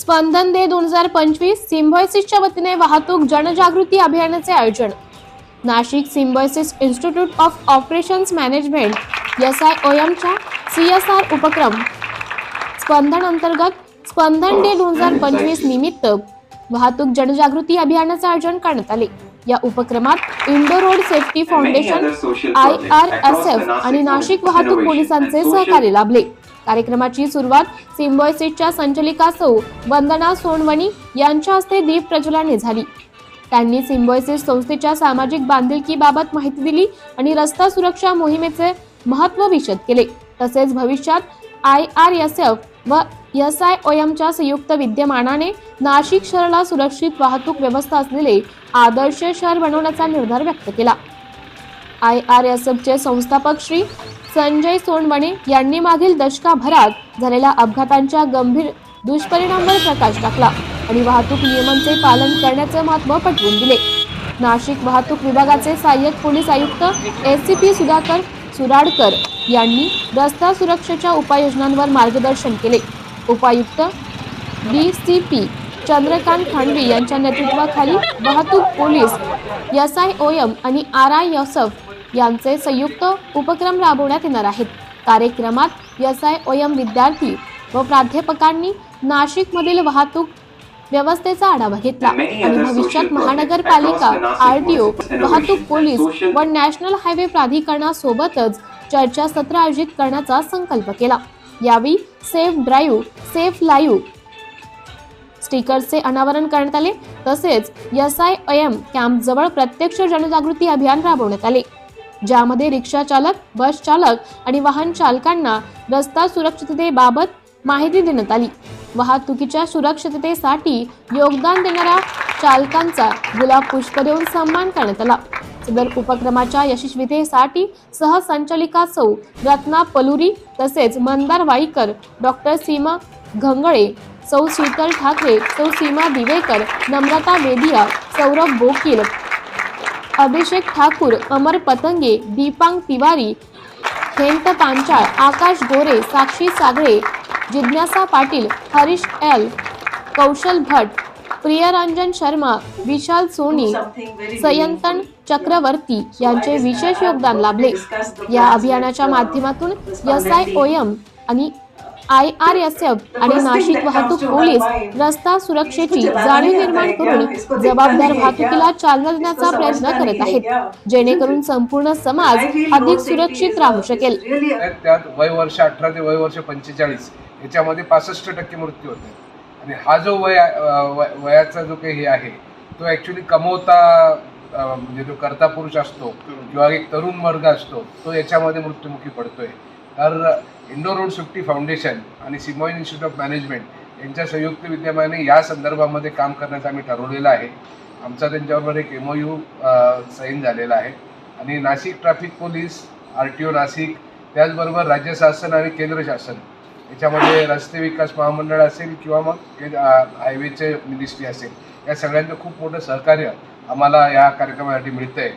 स्पंदन day दोन हजार पंचवीस सिम्बॉयसिसच्या वतीने वाहतूक जनजागृती अभियानाचे आयोजन. Nashik Symbiosis Institute of Operations Management S I O एमच्या सी एस आर उपक्रम. स्पंदन अंतर्गत स्पंदन डे दोन हजार पंचवीस निमित्त वाहतूक जनजागृती अभियानाचे आयोजन करण्यात आले. या उपक्रमात Indo Road Safety Foundation I R S F आणि नाशिक वाहतूक पोलिसांचे सहकार्य लाभले. कार्यक्रमाची सुरुवात सिम्बॉयसिसच्या संचलिका सौ वंदना सोनवणी यांच्या हस्ते दीप प्रज्वलाने झाली. त्यांनी सिम्बॉयसिस संस्थेच्या सामाजिक बांधिलकीबाबत माहिती दिली आणि रस्ता सुरक्षा मोहिमेचे महत्त्व विशद केले. तसेच भविष्यात आय आर एस एफ व एस आय ओ एमच्या संयुक्त विद्यमानाने नाशिक शहराला सुरक्षित वाहतूक व्यवस्था असलेले आदर्श शहर बनवण्याचा निर्धार व्यक्त केला. आय आर एस एफचे संस्थापक श्री संजय सोनवणे यांनी मागील दशकाभरात झालेल्या अपघातांच्या गंभीर दुष्परिणामांवर प्रकाश टाकला आणि वाहतूक नियमांचे पालन करण्याचे महत्त्व पटवून दिले. नाशिक वाहतूक विभागाचे सहाय्यक पोलीस आयुक्त S C P Sudhakar Suradkar यांनी रस्ता सुरक्षेच्या उपाययोजनांवर मार्गदर्शन केले. उपायुक्त D C P Chandrakant Khandavi यांच्या नेतृत्वाखाली वाहतूक police S I O M आणि आर आय एस एफ यांचे संयुक्त उपक्रम राबवण्यात येणार आहेत. कार्यक्रमात एस आय ओ एम विद्यार्थी व प्राध्यापकांनी नाशिकमधील वाहतूक व्यवस्थेचा आढावा घेतला आणि भविष्यात महानगरपालिका आरटीओ वाहतूक पोलीस व नॅशनल हायवे प्राधिकरणासोबतच चर्चासत्र आयोजित करण्याचा संकल्प केला. यावेळी सेफ ड्राईव्ह सेफ लाईव्ह स्टिकरचे अनावरण करण्यात आले. तसेच एस आय एम कॅम्प जवळ प्रत्यक्ष जनजागृती अभियान राबवण्यात आले. ज्यामध्ये रिक्षा चालक बस चालक आणि वाहन चालकांना रस्ता सुरक्षिततेबाबत माहिती देण्यात आली. वाहतुकीच्या सुरक्षिततेसाठी योगदान देणाऱ्या चालकांचा गुलाब पुष्प देऊन सन्मान करण्यात आला. सदर उपक्रमाच्या यशस्वीतेसाठी सहसंचालिका सौ रत्ना पलुरी तसेच मंदार वाईकर डॉक्टर सीमा घंगळे सौ शीतल ठाकरे सौ सीमा दिवेकर नम्रता वेदिया सौरभ बोकील अभिषेक ठाकूर अमर पतंगे दीपांग तिवारी हेमंत पांचाळ आकाश गोरे साक्षी सागळे जिज्ञासा पाटील हरीश एल कौशल भट प्रियरंजन शर्मा विशाल सोनी सयंतन चक्रवर्ती यांचे विशेष योगदान लाभले. या अभियानाच्या माध्यमातून एस आय ओ एम आणि आय आर एस एफ आणि नाशिक वाहतूक पोलीस रस्ता सुरक्षेची जाणीव निर्माण करून जबाबदार वाहतुकीला चालना देण्याचा प्रयत्न करत आहेत. जेणेकरून संपूर्ण समाज अधिक सुरक्षित राहू शकेल. त्यात वय वर्ष अठरा ते वय वर्ष पंचेचाळीस याच्यामध्ये पासष्ट टक्के मृत्यू होते. आणि हा जो वय वयाचा जो काही हे आहे तो ॲक्च्युली कमवता म्हणजे जो करता पुरुष असतो किंवा एक तरुण वर्ग असतो तो याच्यामध्ये मृत्युमुखी पडतोय. तर इंडो रोड सेफ्टी फाउंडेशन आणि सिमॉइन इन्स्टिट्यूट ऑफ मॅनेजमेंट यांच्या संयुक्त विद्यमाने या संदर्भामध्ये काम करण्याचं आम्ही ठरवलेलं आहे. आमचा त्यांच्याबरोबर एक एम ओ यू सैन झालेला आहे. आणि Nashik traffic police R T O Nashik त्याचबरोबर राज्य शासन आणि केंद्र शासन. याच्यामध्ये रस्ते विकास महामंडळ असेल किंवा मग हायवेचे मिनिस्ट्री असेल या सगळ्यांचं खूप मोठं सहकार्य आम्हाला या कार्यक्रमासाठी मिळतं आहे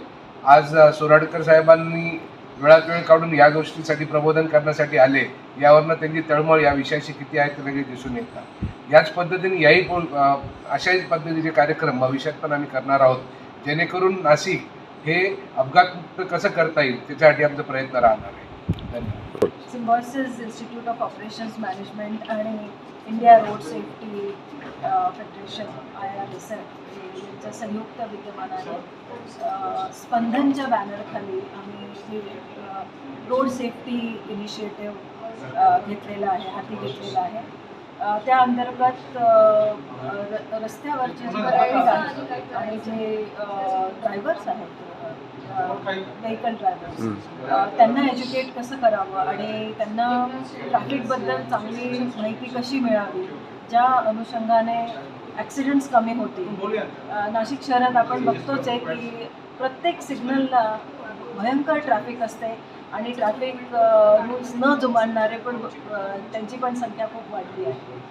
आज सोराडकर साहेबांनी वेळात वेळ काढून या गोष्टीसाठी प्रबोधन करण्यासाठी आले यावरनं त्यांची तळमळ या विषयाशी किती आहे ते लगेच दिसून येतात याच पद्धतीने याही पोल अशाच पद्धतीचे कार्यक्रम भविष्यात पण आम्ही करणार आहोत. जेणेकरून नाशिक हे अपघातमुक्त कसं करता येईल त्याच्यासाठी आमचा प्रयत्न राहणार आहे. धन्यवाद. Symbiosis Institute of Operations Management आणि India Road Safety Federation I R S F यांच्या संयुक्त विद्यमानाने अ, स्पंदनच्या बॅनरखाली आम्ही रोड सेफ्टी इनिशिएटिव्ह घेतलेला आहे हाती घेतलेला आहे. अ, त्या अंतर्गत र- रस्त्यावरचे जे आणि जे ड्रायव्हर्स आहेत व्हेकल ड्रायव्हर्स त्यांना एज्युकेट कसं करावं आणि त्यांना ट्रॅफिकबद्दल चांगली माहिती कशी मिळावी? ज्या अनुषंगाने ॲक्सिडेंट्स कमी होतील. नाशिक शहरात आपण बघतोच आहे की प्रत्येक सिग्नलला भयंकर ट्रॅफिक असते आणि ट्रॅफिक रूल्स न जुमानणारे पण त्यांची पण संख्या खूप वाढली आहे.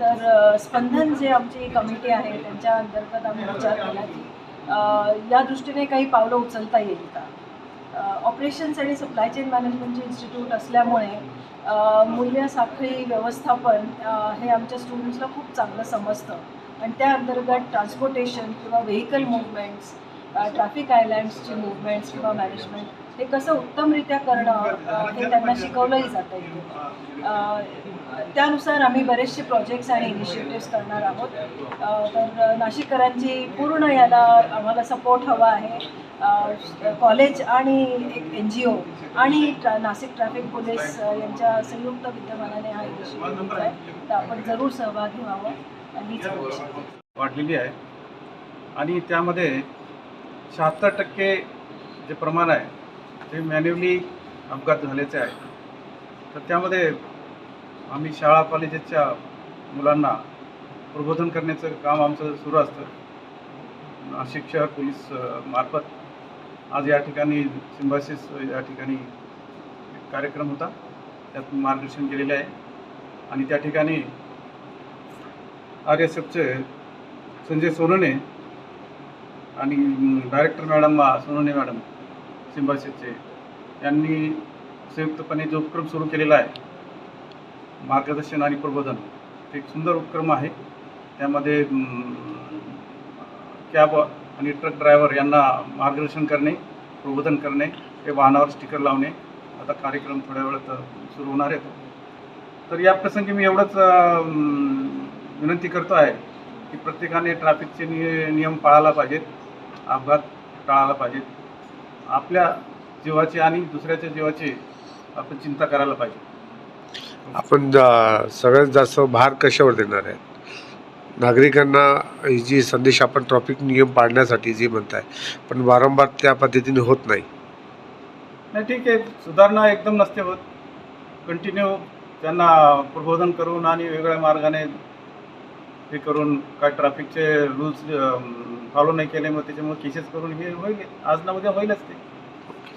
तर स्पंदन जे आमची कमिटी आहे त्यांच्या अंतर्गत आम्ही विचार केला की या दृष्टीने काही पावलं उचलता येईल का? ऑपरेशन्स आणि सप्लाय चेन मॅनेजमेंटचे इन्स्टिट्यूट असल्यामुळे मूल्य साखळी व्यवस्थापन हे आमच्या स्टुडंट्सला खूप चांगलं समजतं. आणि त्या अंतर्गत ट्रान्सपोर्टेशन किंवा व्हेकल मुवमेंट्स ट्रॅफिक आयलँड्सची मुवमेंट्स किंवा मॅनेजमेंट हे कसं उत्तमरित्या करणं हे त्यांना शिकवलंही जातं इथे. त्यानुसार आम्ही बरेचसे प्रोजेक्ट्स आणि इनिशिएटिव्स करणार आहोत. तर नाशिककरांची पूर्ण याला आम्हाला सपोर्ट हवा आहे. कॉलेज आणि एक एन जी ओ आणि ट्रा नाशिक ट्रॅफिक पोलीस यांच्या संयुक्त विद्यमानाने हा इनिशिएटिव्ह आहे. तर आपण जरूर सहभागी व्हावं. हीच वाढलेली आहे. आणि त्यामध्ये शहात्तर टक्के जे प्रमाण आहे ते मॅन्युअली अपघात झाल्याचे आहे. तर त्यामध्ये आम्ही शाळा कॉलेजेसच्या मुलांना प्रबोधन करण्याचं काम आमचं सुरू असतं. नाशिक शहर पोलीस मार्फत. आज या ठिकाणी सिंबासिस या ठिकाणी कार्यक्रम होता. त्यात मार्गदर्शन केलेले आहे. आणि त्या ठिकाणी आर एस एफचे संजय सोनने आणि डायरेक्टर मॅडम सोनोने मॅडम सिम्बायसिसचे यांनी संयुक्तपणे जो उपक्रम सुरू केलेला आहे मार्गदर्शन आणि प्रबोधन ते एक सुंदर उपक्रम आहे. त्यामध्ये कॅब आणि ट्रक ड्रायव्हर यांना मार्गदर्शन करणे प्रबोधन करणे हे वाहनावर स्टिकर लावणे आता कार्यक्रम थोड्या वेळात सुरू होणार आहेत तर या प्रसंगी मी एवढंच विनंती करतो आहे की प्रत्येकाने ट्रॅफिकचे निय नियम पाळायला पाहिजेत. अपघात टाळायला पाहिजेत. आपल्या जीवाची आणि दुसऱ्याच्या जीवाची आपण चिंता करायला पाहिजे. आपण अ, सगळ्यात जास्त भार कशावर देणार आहे? नागरिकांना ही जी संदेश आपण ट्रॉफिक नियम पाळण्यासाठी जी म्हणताय पण वारंवार त्या पद्धतीने होत नाही. नाही ठीक आहे. सुधारणा एकदम नसते होत. कंटिन्यू त्यांना प्रबोधन करून आणि वेगळ्या मार्गाने हे करून काय ट्रॅफिकचे रूल्स फॉलो नाही केले मग त्याच्यामुळे केसेस करून हे होईल. आज ना उद्या होईलच ते.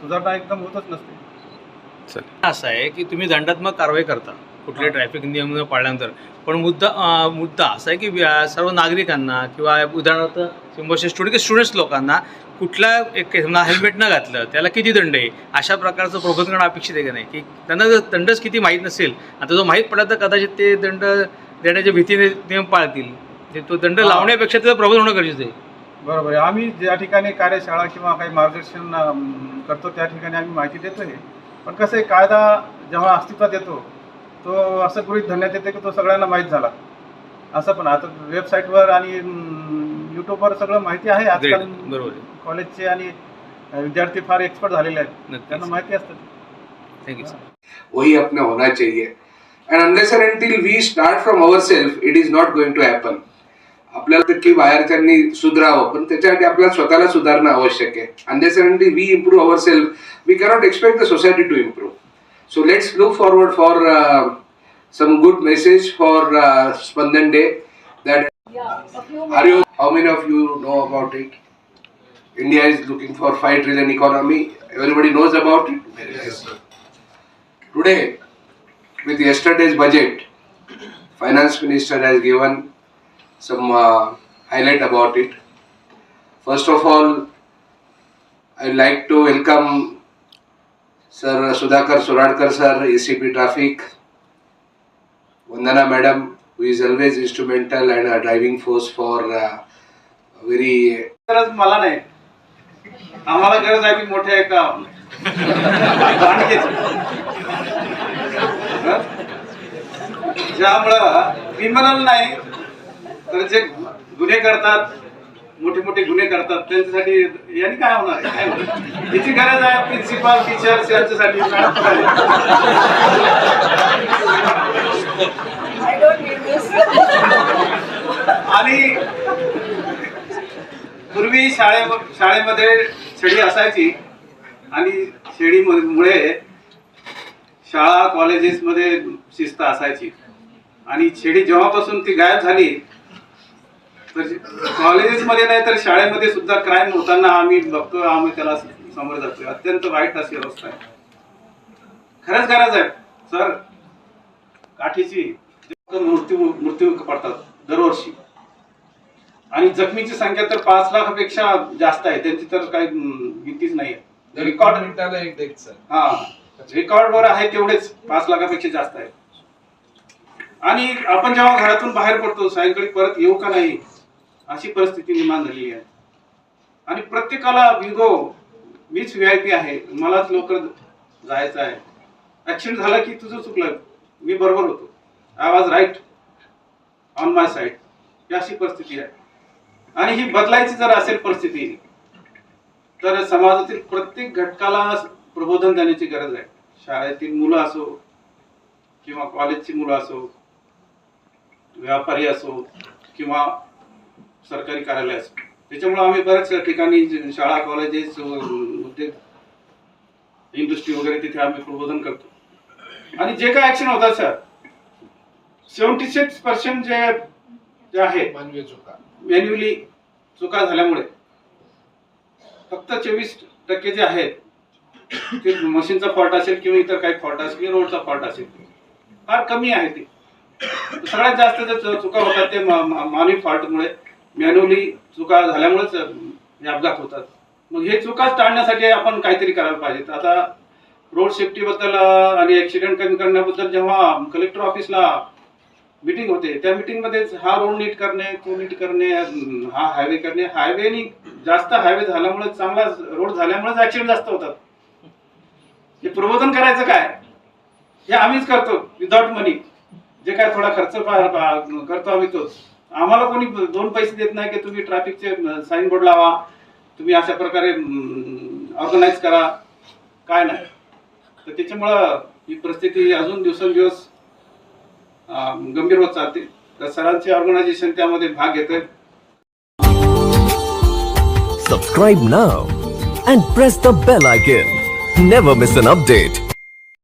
सुधारणा एकदम होतच नसते. असं आहे की तुम्ही दंडात्मक कारवाई करता कुठले ट्रॅफिक नियम न पाळल्यानंतर. पण मुद्दा अं, मुद्दा असा आहे की व्या- सर्व नागरिकांना किंवा उदाहरणार्थ स्टुडंट की स्टुडंट्स लोकांना कुठला एक समजा हेल्मेट न घातलं त्याला किती दंड आहे? अशा प्रकारचं प्रबोधन करणं अपेक्षित आहे का नाही? की त्यांना जर दंडच किती माहीत नसेल आता जो माहीत पडला तर कदाचित ते दंड देण्याच्या भीतीने नियम पाळतील. ते तो दंड हा. लावण्यापेक्षा त्याचं प्रबोधन होणं गरजेचं आहे. बरोबर आहे. आम्ही ज्या ठिकाणी कार्यशाळा किंवा काही मार्गदर्शन करतो त्या ठिकाणी आम्ही माहिती देतो हे पण कसं आहे कायदा जेव्हा अस्तित्वात येतो तो असं गृहीत धरण्यात येते की तो सगळ्यांना माहीत झाला. असं पण आता वेबसाईटवर आणि यूट्यूबवर सगळं माहिती आहे. आजकाल बरोबर आहे. कॉलेजचे आणि विद्यार्थी फार एक्सपर्ट झालेले आहेत. त्यांना माहिती असतं. थँक्यू सर वही अपना होना चाहिए. And unless and until we start from our self it is not going to happen आपल्याला तर की बाहेरच्यांनी सुधरावं पण त्याच्यासाठी आपल्याला स्वतःला सुधारणं आवश्यक आहे. Understanding we improve our self we cannot expect the society to improve so let's look forward for some good message for Spandan day that are you how many of you know about it India is looking for five trillion economy everybody knows about it today with yesterday's budget finance minister has given some uh, highlight about it first of all i'd like to welcome sir sudhakar suradkar sir acp traffic vandana madam who is always instrumental and a driving force for uh, very गरज मला नाही आम्हाला गरज आहे की मोठ्या एका दांडगेची. हं? ज्यामुळं क्रिमिनल नाही तर जे गुन्हे करतात मोठे मोठे गुन्हे करतात त्यांच्यासाठी यांनी काय होणार काय होणार? याची गरज आहे प्रिन्सिपाल टीचर्स यांच्यासाठी. आणि पूर्वी शाळे शाळेमध्ये शेडी असायची. आणि शेळीमुळे शाळा कॉलेजेसमध्ये शिस्त असायची. आणि छेडी जेव्हापासून ती गायब झाली तर कॉलेजेसमध्ये नाही तर शाळेमध्ये सुद्धा क्राईम होताना आम्ही बघतो आम्ही त्याला समोर जातोय अत्यंत वाईट अशी अवस्था आहे. खरंच गरज आहे. सर काठीची मृत्यू मृत्यू पडतात दरवर्षी. आणि जखमीची संख्या तर पाच लाखापेक्षा जास्त आहे. त्यांची तर काही गिनतीच नाही आहे. रेकॉर्ड हा. रेकॉर्डवर आहे तेवढेच. पाच लाखापेक्षा जास्त आहे. आणि आपण जेव्हा घरातून बाहेर पडतो सायंकाळी परत येऊ का नाही? अशी परिस्थिती निर्माण झालेली आहे. आणि प्रत्येकाला विगो मीच व्ही आय पी आहे मलाच लवकर जायचं आहे. ऍक्सिडेंट झाला की तुझं चुकलं मी बरोबर होतो. I was right on my side ही अशी परिस्थिती आहे. आणि ही बदलायची जर असेल परिस्थिती तर समाजातील प्रत्येक घटकाला प्रबोधन देण्याची गरज आहे. शाळेतील मुलं असो किंवा कॉलेजची मुलं असो व्यापारी असो किंवा सरकारी कार्यालय असो. त्याच्यामुळे आम्ही बऱ्याच ठिकाणी शाळा कॉलेजेस उद्योग इंडस्ट्री वगैरे तिथे आम्ही प्रबोधन करतो. आणि जे काय ऍक्शन होतात सर सेवन्टी सिक्स पर्सेंट जे जे आहे मॅन्युअली चुका. झाल्यामुळे फक्त चोवीस टक्के जे आहेत ते मशीनचा फॉल्ट असेल किंवा इतर काही फॉल्ट असेल किंवा रोडचा फॉल्ट असेल फार कमी आहे ते. सगळ्यात जास्त जे चुका होतात ते मानवी फॉल्टमुळे मॅन्युअली चुका झाल्यामुळेच हे अपघात होतात. मग हे चुका टाळण्यासाठी आपण काहीतरी करायला पाहिजेत. आता रोड सेफ्टीबद्दल आणि ऍक्सिडेंट कमी करण्याबद्दल जेव्हा कलेक्टर ऑफिसला मीटिंग होते त्या मीटिंगमध्येच हा रोड नीट करणे तो नीट करणे हा हायवे करणे. हायवेनी जास्त हायवे झाल्यामुळे चांगला रोड झाल्यामुळे ऍक्सिडेंट जास्त होतात. हे प्रबोधन करायचं काय? हे आम्हीच करतो विदाउट मनी जे काय थोडा खर्च करतो आम्ही तोच. आम्हाला कोणी दोन पैसे देत नाही की तुम्ही ट्रॅफिकचे साईन बोर्ड लावा तुम्ही अशा प्रकारे ऑर्गनाईज करा काय नाही तर त्याच्यामुळं ही परिस्थिती अजून दिवसेंदिवस गंभीर होत चालते तर सरांचे ऑर्गनायझेशन त्यामध्ये भाग घेतोय Subscribe now and press the bell icon. Never miss an update.